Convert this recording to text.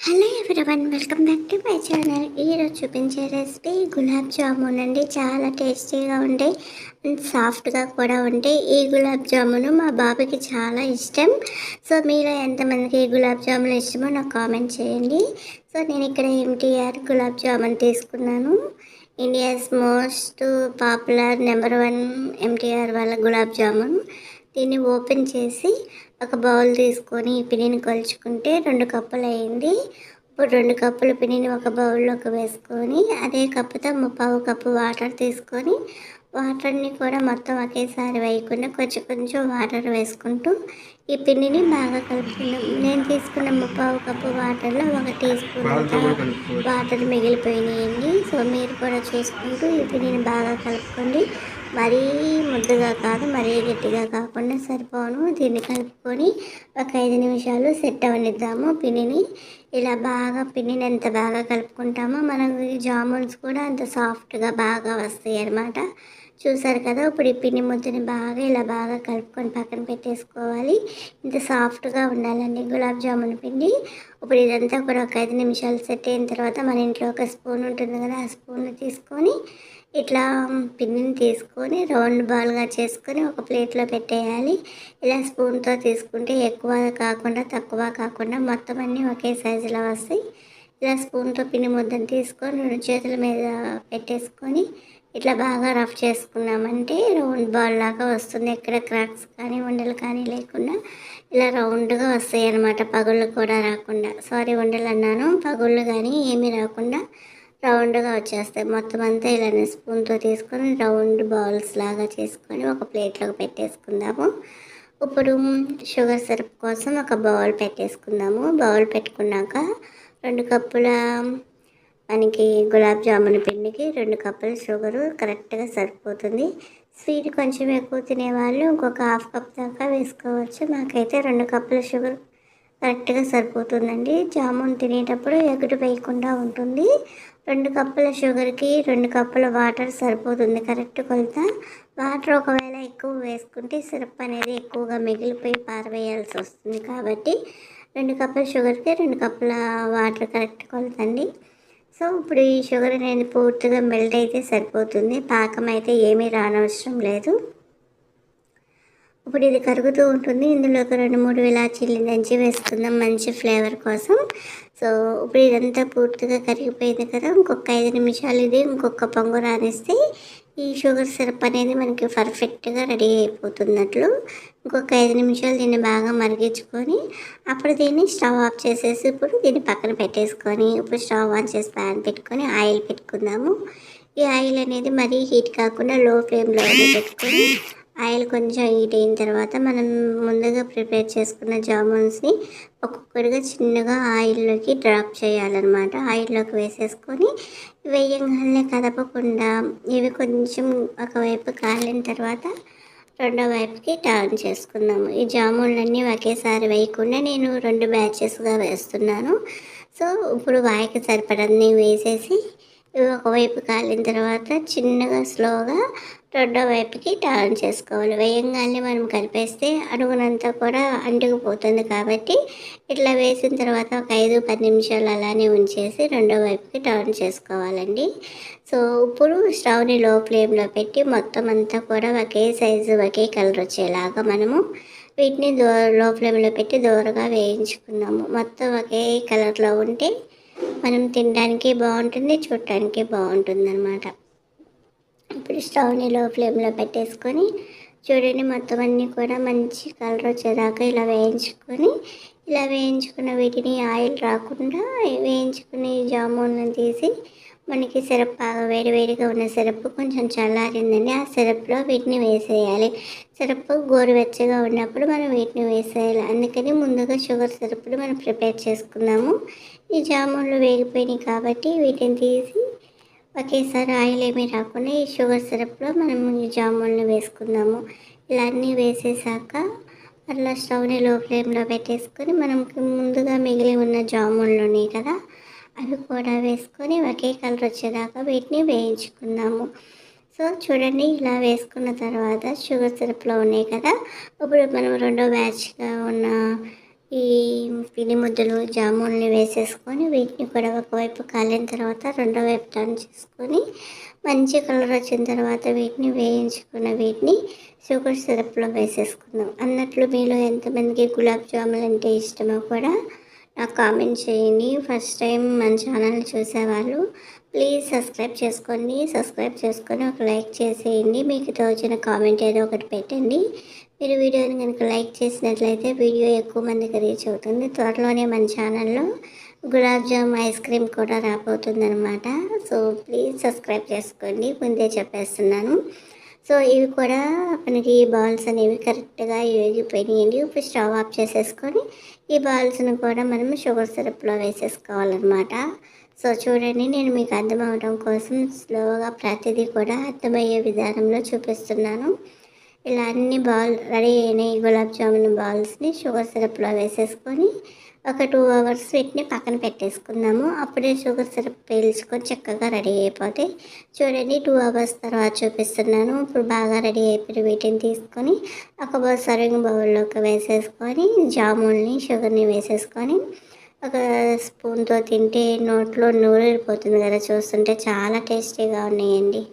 Hello everyone welcome back to my channel. ఈరోజు చూపించే recipe gulab jamun అండి. చాలా టేస్టీగా ఉంటాయి అండ్ సాఫ్ట్గా కూడా ఉంటాయి ఈ గులాబ్ జామును మా బాబుకి చాలా ఇష్టం. సో మీరు ఎంతమందికి ఈ గులాబ్ జామున్ ఇష్టమో నాకు కామెంట్ చేయండి. సో నేను ఇక్కడ ఎంటీఆర్ గులాబ్ జామున్ తీసుకున్నాను. India's most popular number one MTR వాళ్ళ గులాబ్ జామున్. దీన్ని ఓపెన్ చేసి ఒక బౌల్ తీసుకొని ఈ పిండిని కొలుచుకుంటే రెండు కప్పులు అయింది. ఇప్పుడు రెండు కప్పుల పిండిని ఒక బౌల్లోకి వేసుకొని అదే కప్పుతో ముప్పావు కప్పు వాటర్ తీసుకొని వాటర్ని కూడా మొత్తం ఒకేసారి వేయకుండా కొంచెం కొంచెం వాటర్ వేసుకుంటూ ఈ పిండిని బాగా కలుపుకున్నాం నేను తీసుకున్న ముప్పావు కప్పు వాటర్లో ఒక టీ స్పూన్ వాటర్ మిగిలిపోయినాయండి. సో మీరు కూడా చూసుకుంటూ ఈ పిండిని బాగా కలుపుకోండి. మరీ ముద్దగా కాదు మరీ గట్టిగా కాకుండా సరిపోను. దీన్ని కలుపుకొని ఒక ఐదు నిమిషాలు సెట్ అవనిద్దాము పిండిని. ఇలా బాగా పిండిని ఎంత బాగా కలుపుకుంటామో మనకు జామున్స్ కూడా అంత సాఫ్ట్గా బాగా వస్తాయి అన్నమాట. చూసారు కదా ఇప్పుడు ఈ పిండి ముద్దని బాగా ఇలా బాగా కలుపుకొని పక్కన పెట్టేసుకోవాలి. ఇంత సాఫ్ట్గా ఉండాలండి గులాబ్ జామున్ పిండి. ఇప్పుడు ఇదంతా కూడా ఒక ఐదు నిమిషాలు సెట్ అయిన తర్వాత మన ఇంట్లో ఒక స్పూన్ ఉంటుంది కదా ఆ స్పూన్ తీసుకొని ఇట్లా పిండిని తీసుకొని రౌండ్ బాల్గా చేసుకొని ఒక ప్లేట్లో పెట్టేయాలి. ఇలా స్పూన్తో తీసుకుంటే ఎక్కువ కాకుండా తక్కువ కాకుండా మొత్తం అన్నీ ఒకే సైజులో వస్తాయి. ఇలా స్పూన్తో పిండి ముద్దను తీసుకొని రెండు చేతుల మీద పెట్టేసుకొని ఇట్లా బాగా రఫ్ చేసుకున్నామంటే రౌండ్ బాల్ లాగా వస్తుంది. ఎక్కడ క్రాక్స్ కానీ ఉండలు కానీ లేకుండా ఇలా రౌండ్గా వస్తాయి అన్నమాట పగుళ్ళు కూడా రాకుండా. సారీ ఉండలు అన్నాను. పగుళ్ళు కానీ ఏమీ రాకుండా రౌండ్గా వచ్చేస్తాయి. మొత్తం అంతా ఇలానే స్పూన్తో తీసుకొని రౌండ్ బౌల్స్ లాగా చేసుకొని ఒక ప్లేట్లోకి పెట్టేసుకుందాము. ఇప్పుడు షుగర్ సిరప్ కోసం ఒక బౌల్ పెట్టేసుకుందాము. బౌల్ పెట్టుకున్నాక రెండు కప్పుల మనకి గులాబ్ జామున్ పిండికి రెండు కప్పుల షుగరు కరెక్ట్గా సరిపోతుంది స్వీట్ కొంచెం ఎక్కువ తినేవాళ్ళు ఇంకొక హాఫ్ కప్ దాకా వేసుకోవచ్చు. నాకైతే రెండు కప్పుల షుగర్ కరెక్ట్గా సరిపోతుందండి. జామున్ తినేటప్పుడు ఎగుడు వేయకుండా ఉంటుంది. రెండు కప్పుల షుగర్కి రెండు కప్పుల వాటర్ సరిపోతుంది. కరెక్ట్ కొలత. వాటర్ ఒకవేళ ఎక్కువ వేసుకుంటే సిరప్ అనేది ఎక్కువగా మిగిలిపోయి పారవేయాల్సి వస్తుంది కాబట్టి రెండు కప్పుల షుగర్కి రెండు కప్పుల వాటర్ కరెక్ట్ కొలత అండి. సో ఇప్పుడు ఈ షుగర్ అనేది పూర్తిగా మెల్ట్ అయితే సరిపోతుంది. పాకం అయితే ఏమీ రానవసరం లేదు. ఇప్పుడు ఇది కరుగుతూ ఉంటుంది. ఇందులో ఒక రెండు మూడు ఇలాచీలు దంచి వేసుకుందాం మంచి ఫ్లేవర్ కోసం. సో ఇప్పుడు ఇదంతా పూర్తిగా కరిగిపోయింది కదా. ఇంకొక ఐదు నిమిషాలు ఇది ఇంకొక పొంగు రానిస్తే ఈ షుగర్ సిరప్ అనేది మనకి పర్ఫెక్ట్గా రెడీ అయిపోతున్నట్లు. ఇంకొక ఐదు నిమిషాలు దీన్ని బాగా మరిగించుకొని అప్పుడు దీన్ని స్టవ్ ఆఫ్ చేసేసి ఇప్పుడు దీన్ని పక్కన పెట్టేసుకొని ఇప్పుడు స్టవ్ ఆన్ చేసి ప్యాన్ పెట్టుకొని ఆయిల్ పెట్టుకుందాము. ఈ ఆయిల్ అనేది మరీ హీట్ కాకుండా లో ఫ్లేమ్లో పెట్టుకొని ఆయిల్ కొంచెం హీట్ అయిన తర్వాత మనం ముందుగా ప్రిపేర్ చేసుకున్న జామున్స్ని ఒక్కొక్కటిగా చిన్నగా ఆయిల్లోకి డ్రాప్ చేయాలన్నమాట. ఆయిల్లోకి వేసేసుకొని వేయంగానే కదపకుండా ఇవి కొంచెం ఒకవైపు కాలిన తర్వాత రెండో వైపుకి టర్న్ చేసుకుందాము. ఈ జామున్లన్నీ ఒకేసారి వేయకుండా నేను రెండు బ్యాచెస్గా వేస్తున్నాను. సో ఇప్పుడు వాయికి సరిపడన్నీ వేసేసి ఇవి ఒకవైపు కాలిన తర్వాత చిన్నగా స్లోగా రెండో వైపుకి టర్న్ చేసుకోవాలి. వేయంగానే మనం కలిపేస్తే అడుగునంతా కూడా అంటుకుపోతుంది కాబట్టి ఇట్లా వేసిన తర్వాత ఒక ఐదు పది నిమిషాలు అలానే ఉంచేసి రెండో వైపుకి టర్న్ చేసుకోవాలండి. సో ఇప్పుడు స్టవ్ని లో ఫ్లేమ్లో పెట్టి మొత్తం అంతా కూడా ఒకే సైజు ఒకే కలర్ వచ్చేలాగా మనము వీటిని దో లో ఫ్లేమ్లో పెట్టి దూరగా వేయించుకున్నాము. మొత్తం ఒకే కలర్లో ఉంటే మనం తినడానికి బాగుంటుంది చూడటానికి బాగుంటుంది అనమాట ఇప్పుడు స్టవ్ని లో ఫ్లేమ్లో పెట్టేసుకొని చూడండి మొత్తం అన్నీ కూడా మంచి కలర్ వచ్చేదాకా ఇలా వేయించుకొని ఇలా వేయించుకున్న వీటిని ఆయిల్ రాకుండా వేయించుకుని జామున్ తీసి మనకి సిరప్ బాగా వేడివేడిగా ఉన్న సిరప్ కొంచెం చల్లారిందండి. ఆ సిరప్లో వీటిని వేసేయాలి. సిరప్ గోరువెచ్చగా ఉన్నప్పుడు మనం వీటిని వేసేయాలి. అందుకని ముందుగా షుగర్ సిరప్ని మనం ప్రిపేర్ చేసుకున్నాము ఈ జామున్లు వేగిపోయినాయి కాబట్టి వీటిని తీసి ఒకేసారి ఆయిల్ ఏమీ రాకుండా ఈ షుగర్ సిరప్లో మనం ఈ జామున్లు వేసుకుందాము. ఇలా అన్నీ వేసేసాక అట్లా స్టవ్ని లో ఫ్లేమ్లో పెట్టేసుకొని మనం ముందుగా మిగిలి ఉన్న జామున్లు ఉన్నాయి కదా అవి కూడా వేసుకొని ఒకే కలర్ వచ్చేదాకా వీటిని వేయించుకుందాము. సో చూడండి ఇలా వేసుకున్న తర్వాత షుగర్ సిరప్లో ఉన్నాయి కదా. ఇప్పుడు మనం రెండో బ్యాచ్గా ఉన్న ఈ పిండి ముద్దలు జామున్ని వేసేసుకొని వీటిని కూడా ఒకవైపు కాలిన తర్వాత రెండో వైపు టర్న్ చేసుకొని మంచి కలర్ వచ్చిన తర్వాత వీటిని వేయించుకున్న వీటిని షుగర్ సిరప్లో వేసేసుకుందాం. అన్నట్లు మీలో ఎంతమందికి గులాబ్ జాములు అంటే ఇష్టమో కూడా నాకు కామెంట్ చేయండి. ఫస్ట్ టైం మన ఛానల్ చూసేవాళ్ళు ప్లీజ్ సబ్స్క్రైబ్ చేసుకోండి. సబ్స్క్రైబ్ చేసుకొని ఒక లైక్ చేసేయండి. మీకు తోచిన కామెంట్ ఏదో ఒకటి పెట్టండి. మీరు వీడియోని కనుక లైక్ చేసినట్లయితే వీడియో ఎక్కువ మందికి రీచ్ అవుతుంది. త్వరలోనే మన ఛానల్లో గులాబ్ జామ్ ఐస్ క్రీమ్ కూడా రాబోతుంది అనమాట సో ప్లీజ్ సబ్స్క్రైబ్ చేసుకోండి. ముందే చెప్పేస్తున్నాను. సో ఇవి కూడా మనకి బాల్స్ అనేవి కరెక్ట్గా వేగిపోయినాయండి ఇప్పుడు స్టవ్ ఆఫ్ చేసేసుకొని ఈ బాల్స్ని కూడా మనం షుగర్ సిరప్లో వేసేసుకోవాలన్నమాట. సో చూడండి నేను మీకు అర్థం కోసం స్లోగా ప్రతిదీ కూడా అర్థమయ్యే విధానంలో చూపిస్తున్నాను. ఇలా అన్ని బాల్ రెడీ అయినాయి. గులాబ్ జామున్ బాల్స్ని షుగర్ సిరప్లో వేసేసుకొని ఒక టూ అవర్స్ వీటిని పక్కన పెట్టేసుకుందాము. అప్పుడే షుగర్ సిరప్ పీల్చుకొని చక్కగా రెడీ అయిపోతాయి. చూడండి టూ అవర్స్ తర్వాత చూపిస్తున్నాను. ఇప్పుడు బాగా రెడీ అయిపోయి వీటిని తీసుకొని ఒక సర్వింగ్ బౌల్లోకి వేసేసుకొని జామున్ని షుగర్ని వేసేసుకొని ఒక స్పూన్తో తింటే నోట్లో నూరిపోతుంది కదా. చూస్తుంటే చాలా టేస్టీగా ఉన్నాయండి.